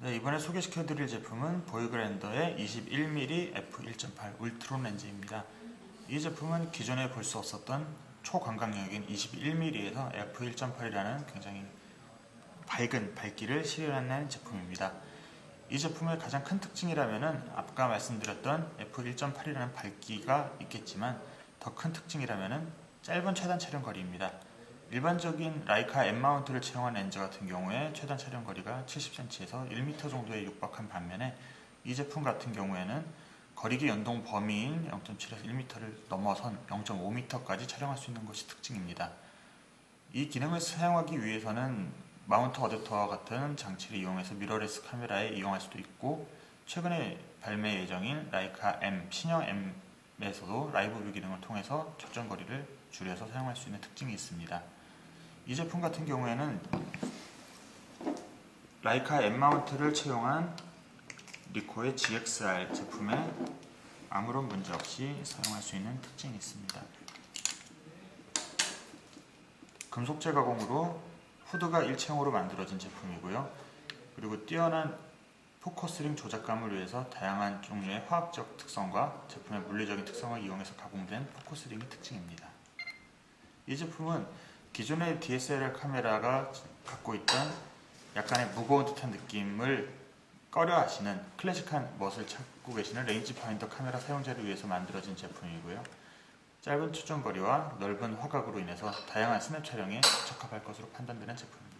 네, 이번에 소개시켜드릴 제품은 보이그랜더의 21mm f1.8 울트론 렌즈입니다. 이 제품은 기존에 볼 수 없었던 초광각역인 21mm에서 f1.8이라는 굉장히 밝은 밝기를 실현하는 제품입니다. 이 제품의 가장 큰 특징이라면은 아까 말씀드렸던 f1.8이라는 밝기가 있겠지만 더 큰 특징이라면은 짧은 최단 촬영 거리입니다. 일반적인 라이카 M 마운트를 채용한 렌즈 같은 경우에 최단 촬영 거리가 70cm에서 1m 정도에 육박한 반면에 이 제품 같은 경우에는 거리기 연동 범위인 0.7에서 1m를 넘어선 0.5m까지 촬영할 수 있는 것이 특징입니다. 이 기능을 사용하기 위해서는 마운트 어댑터와 같은 장치를 이용해서 미러레스 카메라에 이용할 수도 있고 최근에 발매 예정인 라이카 M 신형 M에서도 라이브 뷰 기능을 통해서 적정 거리를 줄여서 사용할 수 있는 특징이 있습니다. 이 제품 같은 경우에는 라이카 M 마운트를 채용한 리코의 GXR 제품에 아무런 문제 없이 사용할 수 있는 특징이 있습니다. 금속재 가공으로 후드가 일체형으로 만들어진 제품이고요. 그리고 뛰어난 포커스링 조작감을 위해서 다양한 종류의 화학적 특성과 제품의 물리적인 특성을 이용해서 가공된 포커스링이 특징입니다. 이 제품은 기존의 DSLR 카메라가 갖고 있던 약간의 무거운 듯한 느낌을 꺼려 하시는 클래식한 멋을 찾고 계시는 레인지 파인더 카메라 사용자를 위해서 만들어진 제품이고요. 짧은 초점 거리와 넓은 화각으로 인해서 다양한 스냅 촬영에 적합할 것으로 판단되는 제품입니다.